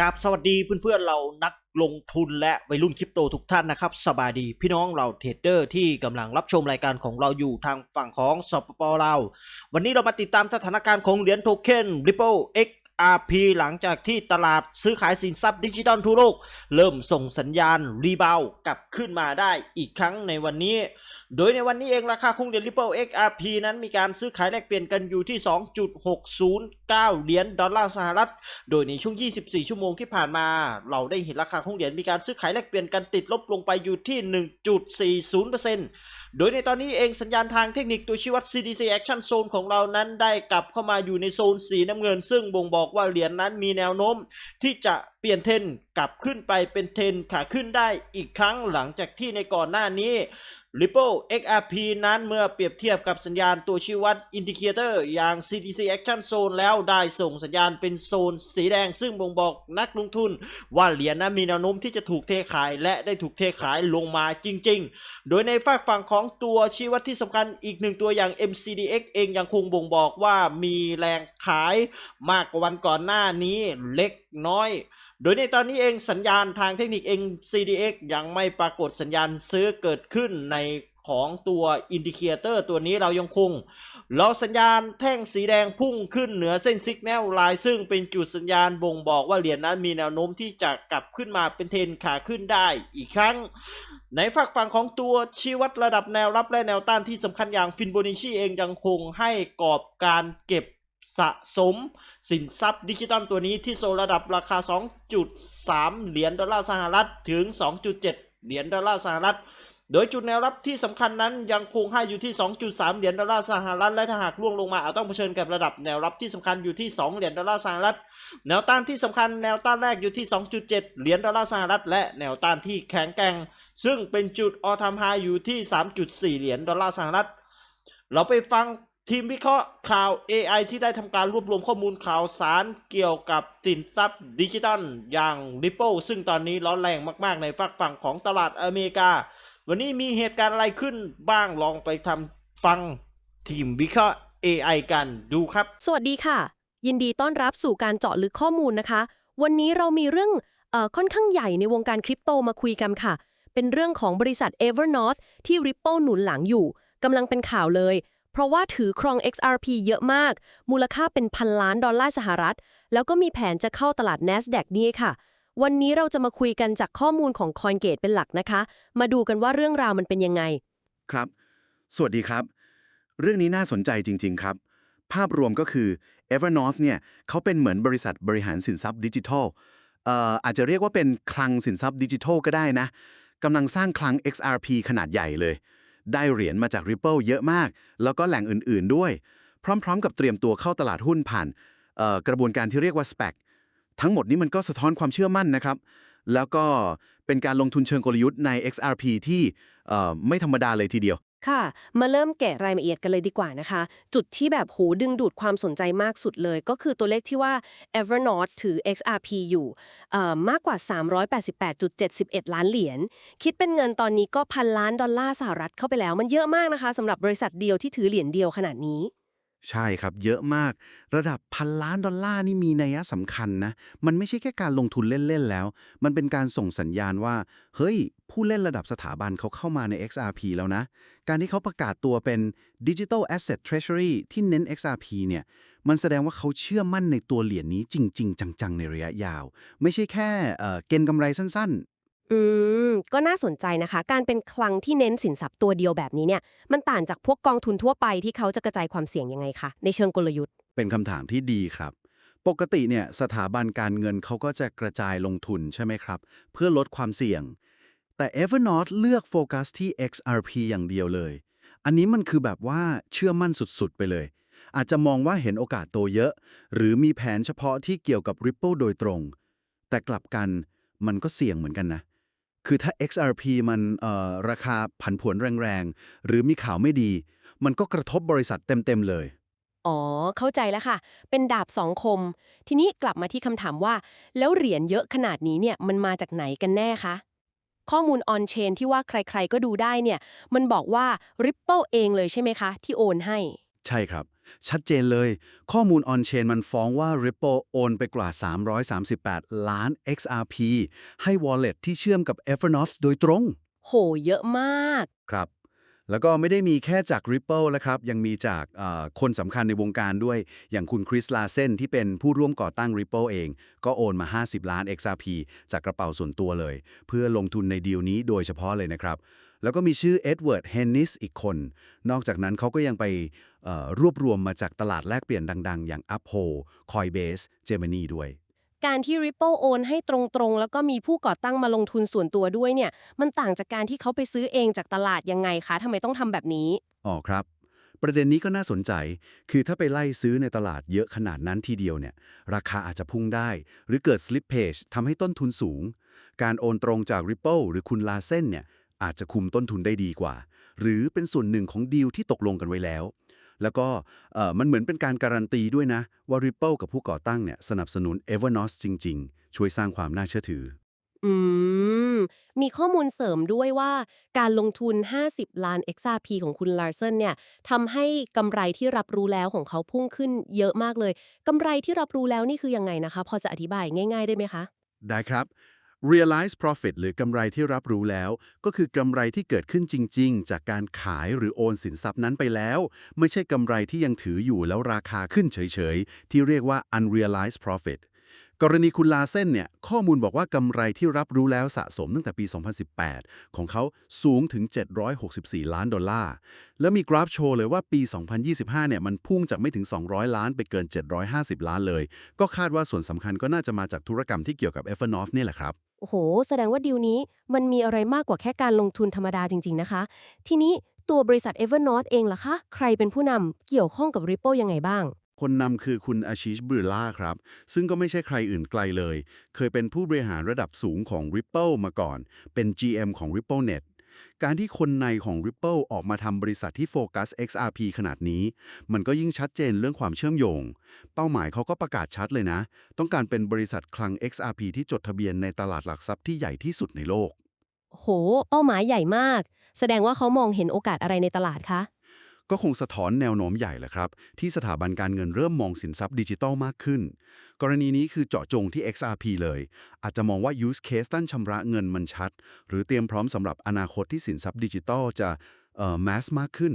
กับสวัสดีเพื่อนๆเรานักลงทุนและวัยรุ่นคริปโตทุกท่านนะครับสบายดีพี่น้องเราเทรดเดอร์ที่กำลังรับชมรายการของเราอยู่ทางฝั่งของสปปลาวันนี้เรามาติดตามสถานการณ์ของเหรียญโทเค็น Ripple XRP หลังจากที่ตลาดซื้อขายสินทรัพย์ดิจิทัลทั่วโลก เริ่มส่งสัญญาณรีบาวกลับขึ้นมาได้อีกครั้งในวันนี้ โดยในวันนี้เองราคาคงเหรียญ Ripple XRP นั้นมีการซื้อขายแลกเปลี่ยนกันอยู่ที่ 2.609 เหรียญดอลลาร์สหรัฐ โดยในช่วง 24 ชั่วโมงที่ผ่านมา เราได้เห็นราคาของเหรียญมีการซื้อขายแลกเปลี่ยนกันติดลบลงไปอยู่ที่ 1.40%โดยในตอนนี้เองสัญญาณทางเทคนิคตัวชี้วัด CDC Action Zone ของเรานั้นได้กลับเข้ามาอยู่ในโซนสีน้ำเงิน ซึ่งบ่งบอกว่าเหรียญนั้นมีแนวโน้ม ที่จะเปลี่ยนเทรนกลับขึ้นไปเป็นเทรนขาขึ้นได้อีกครั้งหลังจากที่ในก่อนหน้านี้ Ripple XRP นั้นเมื่อเปรียบเทียบกับสัญญาณตัวชี้วัดอินดิเคเตอร์อย่าง CTC Action Zone แล้วได้ส่งสัญญาณเป็นโซนสีแดง ซึ่งบ่งบอกนักลงทุน ว่าเหรียญนั้นมีแนวโน้มที่จะถูกเทขายและได้ถูกเทขายลงมาจริง ๆ โดยในฝากฝั่งของตัวชี้วัดที่สำคัญอีกหนึ่งตัวอย่าง MCDX เองยังคงบ่งบอกว่ามีแรงขายมากกว่าวันก่อนหน้านี้เล็กน้อย โดยในตอนนี้เองสัญญาณทางเทคนิคเอง CDX ยังไม่ปรากฏสัญญาณซื้อเกิดขึ้นในของตัวอินดิเคเตอร์ตัวนี้เรายังคงรอสัญญาณแท่งสีแดงพุ่งขึ้นเหนือเส้นซิกแนลไลน์ซึ่งเป็นจุดสัญญาณบ่งบอกว่าเหรียญนั้นมีแนวโน้มที่จะกลับขึ้นมาเป็นเทรนขาขึ้นได้อีกครั้ง ในฝักฝั่งของตัวชี้วัดระดับแนวรับและแนวต้านที่สำคัญอย่างฟินโบนิชีเองยังคงให้กรอบการเก็บ สะสมสินทรัพย์ดิจิตอลตัวนี้ที่โซระดับราคา 2.3 เหรียญดอลลาร์สหรัฐถึง 2.7 เหรียญดอลลาร์สหรัฐ โดยจุดแนวรับที่สำคัญนั้นยังคงให้อยู่ที่ 2.3 เหรียญดอลลาร์สหรัฐ และถ้าหากล่วงลงมาอาจต้องเผชิญกับระดับแนวรับที่สำคัญอยู่ที่ 2 เหรียญดอลลาร์สหรัฐ แนวต้านที่สำคัญแนวต้านแรกอยู่ที่ 2.7 เหรียญดอลลาร์สหรัฐ และแนวต้านที่แข็งแกร่ง ซึ่งเป็นจุดออทามไฮอยู่ที่ 3.4 เหรียญดอลลาร์สหรัฐ เราไปฟัง ทีมวิเคราะห์ข่าว AI ที่ได้ทำการรวบรวมข้อมูลข่าวสารเกี่ยวกับสินทรัพย์ดิจิทัลอย่าง Ripple ซึ่งตอนนี้ร้อนแรงมากๆในฝักฝั่งของตลาดอเมริกา วันนี้มีเหตุการณ์อะไรขึ้นบ้างลองไปทำฟังทีมวิเคราะห์ AI กันดูครับ สวัสดีค่ะ ยินดีต้อนรับสู่การเจาะลึกข้อมูลนะคะ วันนี้เรามีเรื่องเออค่อนข้างใหญ่ในวงการคริปโตมาคุยกันค่ะ เป็นเรื่องของบริษัท Evernorth ที่ Ripple หนุนหลังอยู่กำลังเป็นข่าวเลย ราะว่าถือครอง XRP เยอะมาก มูลค่าเป็นพันล้านดอลลาร์สหรัฐ แล้วก็มีแผนจะเข้าตลาด NASDAQ นี่ค่ะ วันนี้เราจะมาคุยกันจากข้อมูลของ CoinGate เป็นหลักนะคะ มาดูกันว่าเรื่องราวมันเป็นยังไง ครับ สวัสดีครับ เรื่องนี้น่าสนใจจริง ๆ ครับ ภาพรวมก็คือ Evernorth เนี่ยเขาเป็นเหมือนบริษัทบริหารสินทรัพย์ดิจิทัลเอ่ออาจจะเรียกว่าเป็นคลังสินทรัพย์ดิจิทัลก็ได้นะกำลังสร้างคลัง XRP ขนาดใหญ่เลย ได้เหรียญมาจาก Ripple เยอะมาก แล้วก็แหล่งอื่นๆด้วย พร้อม ๆ กับเตรียมตัวเข้าตลาดหุ้นผ่านกระบวนการที่เรียกว่า SPAC ทั้งหมดนี้มันก็สะท้อนความเชื่อมั่นนะครับ แล้วก็เป็นการลงทุนเชิงกลยุทธ์ใน XRP ที่ไม่ธรรมดาเลยทีเดียว ค่ะ มาเริ่มแกะรายละเอียดกันเลยดีกว่านะคะ จุดที่แบบโหดึงดูดความสนใจมากสุดเลย ก็คือตัวเลขที่ว่า Evernote ถือ XRP อยู่เอ่อมากกว่า 388.71 ล้านเหรียญ คิดเป็นเงินตอนนี้ก็พันล้านดอลลาร์สหรัฐเข้าไปแล้ว มันเยอะมากนะคะสำหรับบริษัทเดียวที่ถือเหรียญเดียวขนาดนี้ ใช่ครับ เยอะมาก ระดับพันล้านดอลลาร์นี่มีนัยสำคัญนะ มันไม่ใช่แค่การลงทุนเล่น ๆ แล้ว มันเป็นการส่งสัญญาณว่า เฮ้ย ผู้เล่นระดับสถาบันเขาเข้ามาใน XRP แล้วนะ การที่เขาประกาศตัวเป็น Digital Asset Treasury ที่เน้น XRP เนี่ย มันแสดงว่าเขาเชื่อมั่นในตัวเหรียญนี้จริง ๆ จัง ๆ ในระยะยาว ไม่ใช่แค่เอ่อเก็งกำไรสั้น อืม ก็น่าสนใจนะคะ การเป็นคลังที่เน้นสินทรัพย์ตัวเดียวแบบนี้เนี่ย มันต่างจากพวกกองทุนทั่วไปที่เขาจะกระจายความเสี่ยงยังไงคะ ในเชิงกลยุทธ์ เป็นคำถามที่ดีครับ ปกติเนี่ยสถาบันการเงินเขาก็จะกระจายลงทุนใช่ไหมครับ เพื่อลดความเสี่ยง แต่ Evernorth เลือกโฟกัสที่ XRP อย่างเดียวเลย อันนี้มันคือแบบว่าเชื่อมั่นสุดๆ ไปเลย อาจจะมองว่าเห็นโอกาสโตเยอะ หรือมีแผนเฉพาะที่เกี่ยวกับ Ripple โดยตรง แต่กลับกันมันก็เสี่ยงเหมือนกันนะ คือถ้า XRP มันราคาผันผวนแรงๆ หรือมีข่าวไม่ดี มันก็กระทบบริษัทเต็ม ๆ เลย อ๋อ เข้าใจแล้วค่ะ เป็นดาบสองคม ทีนี้กลับมาที่คำถามว่า แล้วเหรียญเยอะขนาดนี้เนี่ยมันมาจากไหนกันแน่คะ ข้อมูลออนเชนที่ว่าใครๆก็ดูได้เนี่ย มันบอกว่า Ripple เองเลยใช่ไหมคะ ที่โอนให้ ใช่ครับ ชัดเจนเลย ข้อมูล on-chain มันฟ้องว่า Ripple โอนไปกว่า 338 ล้าน XRP ให้ wallet ที่เชื่อมกับ Evernote โดยตรง โห เยอะมาก ครับ แล้วก็ไม่ได้มีแค่จาก Ripple นะครับ ยังมีจากเอ่อคนสำคัญในวงการด้วย อย่างคุณคริสลาเซนที่เป็นผู้ร่วมก่อตั้ง Ripple เอง ก็โอนมา 50 ล้าน XRP จากกระเป๋าส่วนตัวเลย เพื่อลงทุนในดีลนี้โดยเฉพาะเลยนะครับ แล้วก็มีชื่อเอ็ดเวิร์ด เฮนนิสอีกคน นอกจากนั้นเขาก็ยังไปเอ่อรวบรวมมาจากตลาดแลกเปลี่ยนดัง ๆ อย่าง Uphold Coinbase Gemini ด้วย การที่ Ripple โอนให้ตรงๆ แล้วก็มีผู้ก่อตั้งมาลงทุนส่วนตัวด้วยเนี่ย มันต่างจากการที่เขาไปซื้อเองจากตลาดยังไงคะทำไมต้องทำแบบนี้ อ๋อครับ ประเด็นนี้ก็น่าสนใจ คือถ้าไปไล่ซื้อในตลาดเยอะขนาดนั้นทีเดียวเนี่ย ราคาอาจจะพุ่งได้ หรือเกิด slippage ทำให้ต้นทุนสูง การโอนตรงจาก Ripple หรือคุณลาเซนเนี่ย อาจจะคุมต้นทุนได้ดีกว่า หรือเป็นส่วนหนึ่งของดีลที่ตกลงกันไว้แล้ว แล้วก็เอ่อมันเหมือนเป็นการการันตีด้วยนะ ว่า Ripple กับผู้ก่อตั้งเนี่ยสนับสนุน Evernote จริง ๆ ช่วยสร้างความน่าเชื่อถือ อืม มีข้อมูลเสริมด้วยว่า การลงทุน 50 ล้าน XRP ของคุณลาร์เซนเนี่ยทำให้กำไรที่รับรู้แล้วของเขาพุ่งขึ้นเยอะมากเลยกำไรที่รับรู้แล้วนี่คือยังไงนะคะ พอจะอธิบายง่าย ๆ ได้ไหมคะ ได้ครับ realize profit หรือกำไรที่รับรู้แล้ว ก็คือกำไรที่เกิดขึ้นจริง ๆ จากการขายหรือโอนสินทรัพย์นั้นไปแล้ว ไม่ใช่กำไรที่ยังถืออยู่แล้วราคาขึ้นเฉย ๆ ที่เรียกว่า unrealized profit กรณีคุณลาเส้นเนี่ยข้อมูลบอกว่ากำไรที่รับรู้แล้วสะสมตั้งแต่ปี 2018 ของเขาสูงถึง 764 ล้านดอลลาร์ แล้วมีกราฟโชว์เลยว่าปี 2025 เนี่ยมันพุ่งจากไม่ถึง 200 ล้านไปเกิน 750 ล้านเลย ก็คาดว่าส่วนสำคัญก็น่าจะมาจากธุรกรรมที่เกี่ยวกับ Evernote นี่แหละครับ โอ้โห แสดงว่าดีลนี้มันมีอะไรมากกว่าแค่การลงทุนธรรมดาจริง ๆ นะคะ ทีนี้ตัวบริษัท Evernote เองล่ะคะ ใครเป็นผู้นำเกี่ยวข้องกับ Ripple ยังไงบ้าง คนนำคือคุณอาชิชบ r ล่าครับ ซึ่งก็ไม่ใช่ใครอื่นไกลเลย เคยเป็นผู้บริหารระดับสูงของ Ripple มาก่อน เป็น GM ของ RippleNet การที่คนในของ Ripple ออกมาทำบริษัทที่โฟกัส XRP ขนาดนี้ มันก็ยิ่งชัดเจนเรื่องความเชื่อมโยง เป้าหมายเขาก็ประกาศชัดเลยนะ ต้องการเป็นบริษัทคลัง XRP ที่จดทะเบียนในตลาดหลักทรัพย์ที่ใหญ่ที่สุดในโลก โห เป้าหมายใหญ่มาก แสดงว่าเขามองเห็นโอกาสอะไรในตลาดคะ ก็คงสะท้อนแนวโน้มใหญ่แหละครับ ที่สถาบันการเงินเริ่มมองสินทรัพย์ดิจิทัลมากขึ้น กรณีนี้คือเจาะจงที่ XRP เลย อาจจะมองว่า use case ตั้นชำระเงินมันชัด หรือเตรียมพร้อมสำหรับอนาคตที่สินทรัพย์ดิจิทัลจะเอ่อ mass มากขึ้น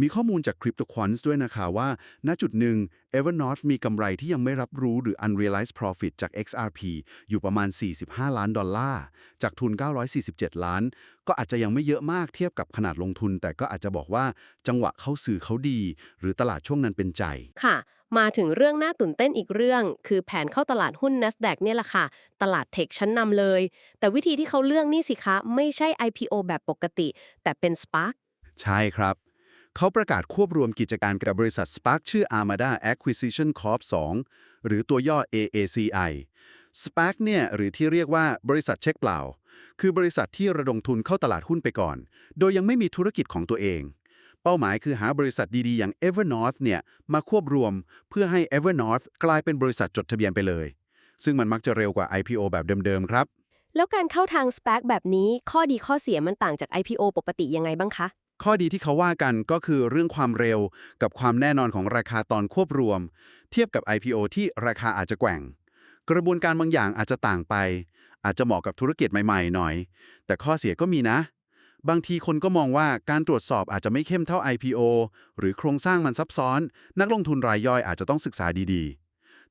มีข้อมูลจาก CryptoQuants ด้วยนะคะว่า ณจุดหนึ่ง Evernote มีกำไรที่ยังไม่รับรู้หรือ unrealized profit จาก XRP อยู่ประมาณ 45 ล้านดอลลาร์ จากทุน 947 ล้าน ก็อาจจะยังไม่เยอะมากเทียบกับขนาดลงทุน แต่ก็อาจจะบอกว่าจังหวะเข้าสื่อเขาดี หรือตลาดช่วงนั้นเป็นใจ ค่ะ มาถึงเรื่องน่าตื่นเต้นอีกเรื่อง คือแผนเข้าตลาดหุ้น NASDAQ เนี่ยแหละค่ะ ตลาดเทคชั้นนำเลย แต่วิธีที่เขาเลือกนี่สิคะ ไม่ใช่ IPO แบบปกติ แต่เป็น SPARK ใช่ครับ เขาประกาศควบรวมกิจการกับบริษัท Spark ชื่อ Armada Acquisition Corp 2 หรือตัวย่อ AACI Spark เนี่ยหรือที่เรียกว่าบริษัทเช็คเปล่า คือบริษัทที่ระดมทุนเข้าตลาดหุ้นไปก่อน โดยยังไม่มีธุรกิจของตัวเอง เป้าหมายคือหาบริษัทดีๆ อย่าง Evernorth เนี่ยมาควบรวมเพื่อให้ Evernorth กลายเป็นบริษัทจดทะเบียนไปเลย ซึ่งมันมักจะเร็วกว่า IPO แบบเดิมๆครับ แล้วการเข้าทาง SPAC แบบนี้ข้อดีข้อเสียมันต่างจาก IPO ปกติยังไงบ้างคะ ข้อดีที่เขาว่ากันก็คือเรื่องความเร็วกับความแน่นอนของราคาตอนควบรวม เทียบกับ IPO ที่ราคาอาจจะแกว่ง กระบวนการบางอย่างอาจจะต่างไป อาจจะเหมาะกับธุรกิจใหม่ๆ หน่อย แต่ข้อเสียก็มีนะ บางทีคนก็มองว่าการตรวจสอบอาจจะไม่เข้มเท่า IPO หรือโครงสร้างมันซับซ้อน นักลงทุนรายย่อยอาจจะต้องศึกษาดีๆ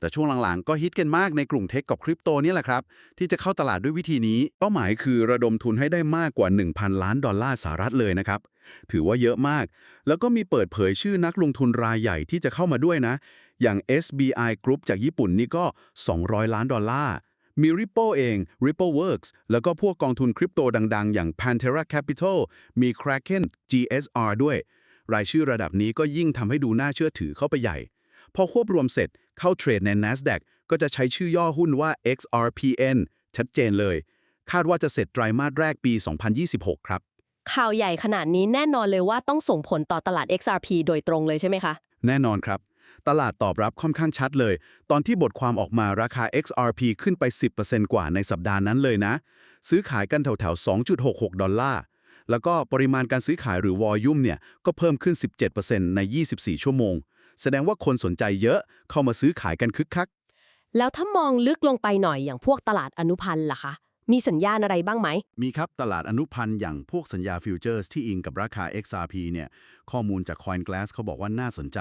แต่ช่วงหลังๆ ก็ฮิตกันมากในกลุ่มเทคกับคริปโตนี่แหละครับ ที่จะเข้าตลาดด้วยวิธีนี้ เป้าหมายคือระดมทุนให้ได้มากกว่า 1,000 ล้านดอลลาร์สหรัฐเลยนะครับ ถือว่าเยอะมาก แล้วก็มีเปิดเผยชื่อนักลงทุนรายใหญ่ที่จะเข้ามาด้วยนะ อย่าง SBI Group จากญี่ปุ่นนี่ก็ 200 ล้านดอลลาร์มี Ripple เอง Ripple Works แล้วก็พวกกองทุนคริปโตดัง ๆ อย่าง Pantera Capital มี Kraken GSR ด้วย รายชื่อระดับนี้ก็ยิ่งทำให้ดูน่าเชื่อถือเข้าไปใหญ่ พอควบรวมเสร็จเข้าเทรดใน NASDAQ ก็จะใช้ชื่อย่อหุ้นว่า XRPN ชัดเจนเลย คาดว่าจะเสร็จไตรมาสแรกปี 2026 ครับ ข่าวใหญ่ขนาดนี้แน่นอนเลยว่าต้องส่งผลต่อตลาด XRP โดยตรงเลยใช่ไหมคะ แน่นอนครับ ตลาดตอบรับค่อนข้างชัดเลย ตอนที่บทความออกมาราคา XRP ขึ้นไป 10%กว่าในสัปดาห์นั้นเลยนะ ซื้อขายกันแถวๆ 2.66 ดอลลาร์แล้วก็ปริมาณการซื้อขายหรือวอลลุ่มเนี่ยก็เพิ่มขึ้น 17%ใน 24 ชั่วโมง แสดงว่าคนสนใจเยอะเข้ามาซื้อขายกันคึกคัก แล้วถ้ามองลึกลงไปหน่อยอย่างพวกตลาดอนุพันธ์ล่ะคะ มีสัญญาณอะไรบ้างไหม มีครับตลาดอนุพันธ์อย่างพวกสัญญาฟิวเจอร์สที่อิงกับราคา XRP เนี่ยข้อมูลจาก CoinGlass เขาบอกว่าน่าสนใจ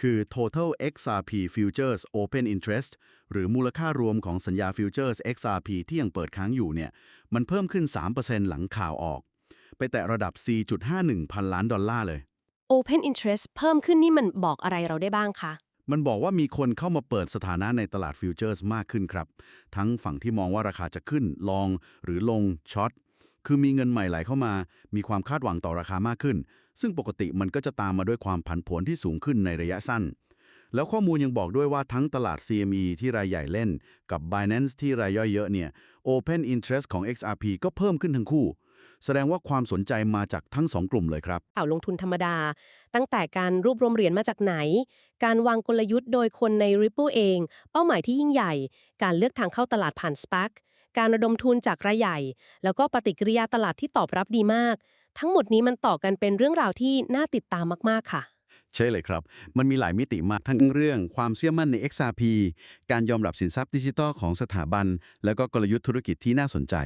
คือ total XRP futures open interest หรือมูลค่ารวมของสัญญาฟิวเจอร์ส XRP ที่ยังเปิดค้างอยู่เนี่ยมันเพิ่มขึ้น 3%หลังข่าวออก ไปแตะระดับ 4.51 พันล้านดอลลาร์เลย Open Interest เพิ่มขึ้นนี่มันบอกอะไรเราได้บ้างคะ มันบอกว่ามีคนเข้ามาเปิดสถานะในตลาดฟิวเจอร์สมากขึ้นครับ ทั้งฝั่งที่มองว่าราคาจะขึ้น ลอง หรือลง ช็อต คือมีเงินใหม่ไหลเข้ามา มีความคาดหวังต่อราคามากขึ้น ซึ่งปกติมันก็จะตามมาด้วยความผันผวนที่สูงขึ้นในระยะสั้น แล้วข้อมูลยังบอกด้วยว่าทั้งตลาด CME ที่รายใหญ่เล่น กับ Binance ที่รายย่อยเยอะเนี่ย Open Interest ของ XRP ก็เพิ่มขึ้นทั้งคู่ แสดงว่าความสนใจมาจากทั้งสองกลุ่มเลยครับ ข่าวลงทุนธรรมดา ตั้งแต่การรวบรวมเหรียญมาจากไหน การวางกลยุทธ์โดยคนใน Ripple เอง เป้าหมายที่ยิ่งใหญ่ การเลือกทางเข้าตลาดผ่าน SPAC การระดมทุนจากรายใหญ่ แล้วก็ปฏิกิริยาตลาดที่ตอบรับดีมาก ทั้งหมดนี้มันต่อกันเป็นเรื่องราวที่น่าติดตามมากๆค่ะใช่เลยครับ มันมีหลายมิติมากทั้งเรื่อง ความเชื่อมั่นใน XRP การยอมรับสินทรัพย์ดิจิทัลของสถาบัน แล้วก็กลยุทธ์ธุรกิจที่น่าสนใจ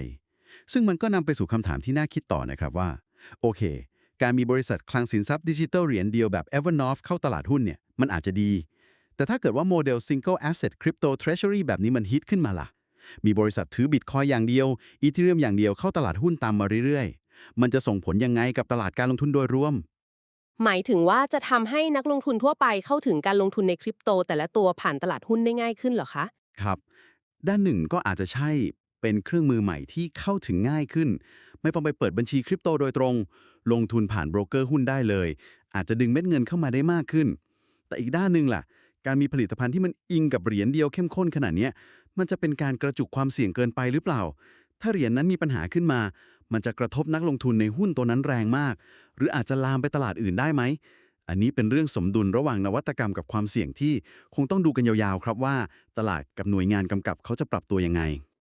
ซึ่งมันก็นำไปสู่คำถามที่น่าคิดต่อนะครับว่า โอเค การมีบริษัทคลังสินทรัพย์ดิจิทัลเหรียญเดียวแบบ Evernorth เข้าตลาดหุ้นเนี่ยมันอาจจะดี แต่ถ้าเกิดว่าโมเดล Single Asset Crypto Treasury แบบนี้มันฮิตขึ้นมาล่ะ มีบริษัทถือบิตคอยอย่างเดียวอีเทเรียมอย่างเดียวเข้าตลาดหุ้นตามมาเรื่อยๆ มันจะส่งผลยังไงกับตลาดการลงทุนโดยรวมหมายถึงว่าจะทำให้นักลงทุนทั่วไปเข้าถึงการลงทุนในคริปโต แต่ละตัวผ่านตลาดหุ้นได้ง่ายขึ้นเหรอคะ ครับ ด้านหนึ่งก็อาจจะใช่ เป็นเครื่องมือใหม่ที่เข้าถึงง่ายขึ้น ไม่ต้องไปเปิดบัญชีคริปโตโดยตรง ลงทุนผ่านโบรกเกอร์หุ้นได้เลย อาจจะดึงเม็ดเงินเข้ามาได้มากขึ้น แต่อีกด้านหนึ่งล่ะ การมีผลิตภัณฑ์ที่มันอิงกับเหรียญเดียวเข้มข้นขนาดนี้มันจะเป็นการกระจุกความเสี่ยงเกินไปหรือเปล่า ถ้าเหรียญนั้นมีปัญหาขึ้นมา มันจะกระทบนักลงทุนในหุ้นตัวนั้นแรงมาก หรืออาจจะลามไปตลาดอื่นได้ไหมอันนี้เป็นเรื่องสมดุลระหว่างนวัตกรรมกับความเสี่ยงที่คงต้องดูกันยาวๆ ครับว่า ตลาดกับหน่วยงานกำกับเขาจะปรับตัวยังไง